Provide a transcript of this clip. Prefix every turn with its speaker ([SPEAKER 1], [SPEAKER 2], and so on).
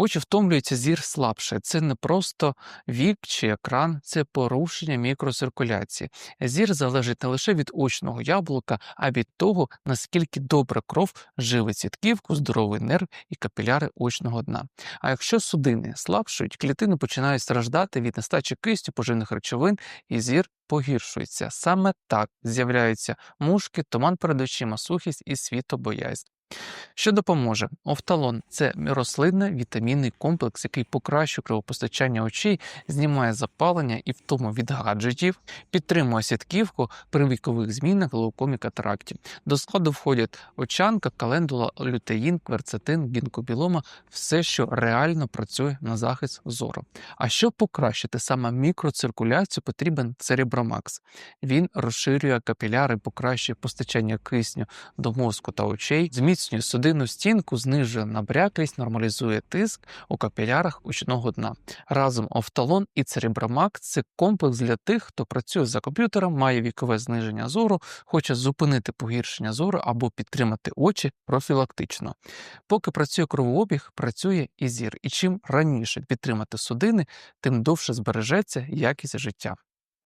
[SPEAKER 1] Очі втомлюються, зір слабше. Це не просто вік чи екран, це порушення мікроциркуляції. Зір залежить не лише від очного яблука, а від того, наскільки добре кров живить сітківку, здоровий нерв і капіляри очного дна. А якщо судини слабшують, клітини починають страждати від нестачі кистю, поживних речовин, і зір погіршується. Саме так з'являються мушки, туман перед очима, сухість і світобоязнь. Що допоможе? Офталон це рослинний вітамінний комплекс, який покращує кровопостачання очей, знімає запалення і втому від гаджетів, підтримує сітківку при вікових змінах глаукомі катаракті. До складу входять очанка, календула, лютеїн, кверцетин, гінкобілома все, що реально працює на захист зору. А щоб покращити саме мікроциркуляцію, потрібен церебромакс. Він розширює капіляри, покращує постачання кисню до мозку та очей, зміцнює судинну стінку, знижує набряклість, нормалізує тиск у капілярах очного дна. Разом офталон і церебромакс – це комплекс для тих, хто працює за комп'ютером, має вікове зниження зору, хоче зупинити погіршення зору або підтримати очі профілактично. Поки працює кровообіг, працює і зір. І чим раніше підтримати судини, тим довше збережеться якість життя.